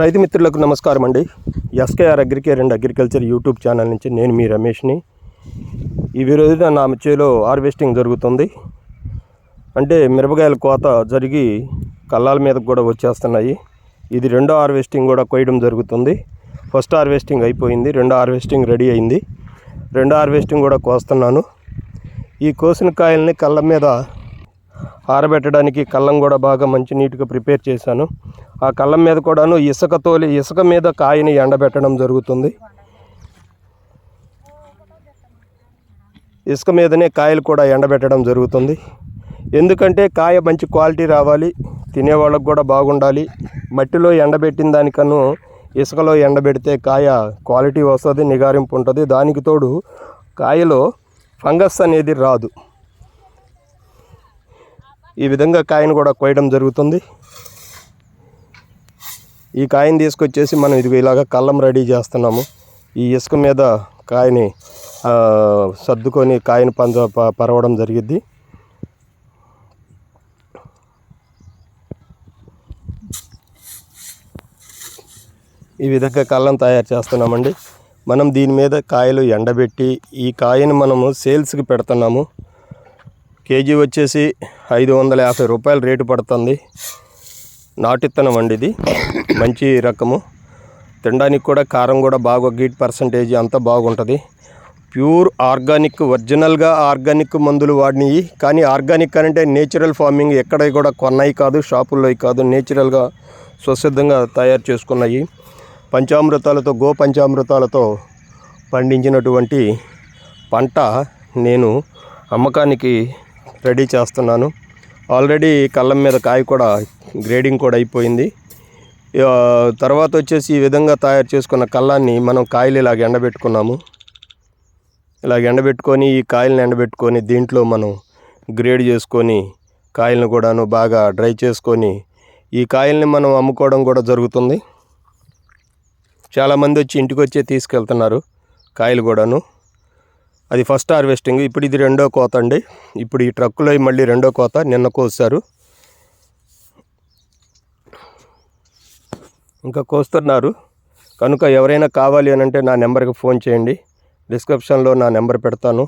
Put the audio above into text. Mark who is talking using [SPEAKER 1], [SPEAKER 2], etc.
[SPEAKER 1] రైతు మిత్రులకు నమస్కారం అండి. SKR agricare and agriculture YouTube channel నుంచి నేను మీ రమేష్ని. ఈ రోజున నా చేలో హార్వెస్టింగ్ జరుగుతుంది. అంటే మిరపకాయల కోత జరిగి కళ్ళాల మీద కూడా వచ్చేస్తున్నాయి. ఇది రెండో హార్వెస్టింగ్ కూడా కొయ్యడం జరుగుతుంది. ఫస్ట్ హార్వెస్టింగ్ అయిపోయింది రెండో హార్వెస్టింగ్ రెడీ అయింది. రెండో హార్వెస్టింగ్ కూడా కోస్తున్నాను. ఈ కోసిన కాయల్ని కళ్ళ మీద ఆరబెట్టడానికి కళ్ళం కూడా బాగా మంచి నీట్గా ప్రిపేర్ చేశాను. ఆ కళ్ళం మీద కూడాను ఇసుక తోలి ఇసుక మీద కాయని ఎండబెట్టడం జరుగుతుంది. ఇసుక మీదనే కాయలు కూడా ఎండబెట్టడం జరుగుతుంది. ఎందుకంటే కాయ మంచి క్వాలిటీ రావాలి తినేవాళ్ళకు కూడా బాగుండాలి. మట్టిలో ఎండబెట్టిన దానికను ఇసుకలో ఎండబెడితే కాయ క్వాలిటీ వస్తుంది నిగారింపు ఉంటుంది. దానికి తోడు కాయలో ఫంగస్ అనేది రాదు. ఈ విధంగా కాయను కూడా కోయడం జరుగుతుంది. ఈ కాయని తీసుకొచ్చేసి మనం ఇది ఇలాగ కళ్ళం రెడీ చేస్తున్నాము. ఈ ఇసుక మీద కాయని సర్దుకొని కాయని పంజ ప- పరవడం జరిగిద్ది. ఈ విధంగా కళ్ళం తయారు చేస్తున్నామండి. మనం దీని మీద కాయలు ఎండబెట్టి ఈ కాయని మనము సేల్స్కి పెడుతున్నాము. కేజీ వచ్చేసి ఐదు వందల యాభై రూపాయలు రేటు పడుతుంది. నాటిత్తనం అండి ఇది. మంచి రకము. తినడానికి కూడా కారం కూడా బాగా గీట్ పర్సంటేజ్ అంతా బాగుంటుంది. ప్యూర్ ఆర్గానిక్ ఒరిజినల్గా ఆర్గానిక్ మందులు వాడినవి కానీ ఆర్గానిక్ అంటే నేచురల్ ఫార్మింగ్ ఎక్కడ కూడా కొన్నాయి కాదు షాపుల్లో కాదు నేచురల్గా స్వసిద్ధంగా తయారు చేసుకున్నాయి. పంచామృతాలతో గో పంచామృతాలతో పండించినటువంటి పంట నేను అమ్మకానికి రెడీ చేస్తున్నాను. ఆల్రెడీ కళ్ళం మీద కాయ కూడా గ్రేడింగ్ కూడా అయిపోయింది. తర్వాత వచ్చేసి ఈ విధంగా తయారు చేసుకున్న కళ్ళాన్ని మనం కాయలు ఇలాగ ఎండబెట్టుకున్నాము. ఇలాగ ఎండబెట్టుకొని ఈ కాయలను ఎండబెట్టుకొని దీంట్లో మనం గ్రేడ్ చేసుకొని కాయలను కూడాను బాగా డ్రై చేసుకొని ఈ కాయల్ని మనం అమ్ముకోవడం కూడా జరుగుతుంది. చాలామంది వచ్చి ఇంటికి వచ్చే తీసుకెళ్తున్నారు కాయలు కూడాను. అది ఫస్ట్ హార్వెస్టింగ్ ఇప్పుడు ఇది రెండో కోత అండి. ఇప్పుడు ఈ ట్రక్కులో మళ్ళీ రెండో కోత నిన్న కోస్తారు ఇంకా కోస్తున్నారు. కనుక ఎవరైనా కావాలి అని అంటే నా నెంబర్కి ఫోన్ చేయండి. డిస్క్రిప్షన్లో నా నెంబర్ పెడతాను.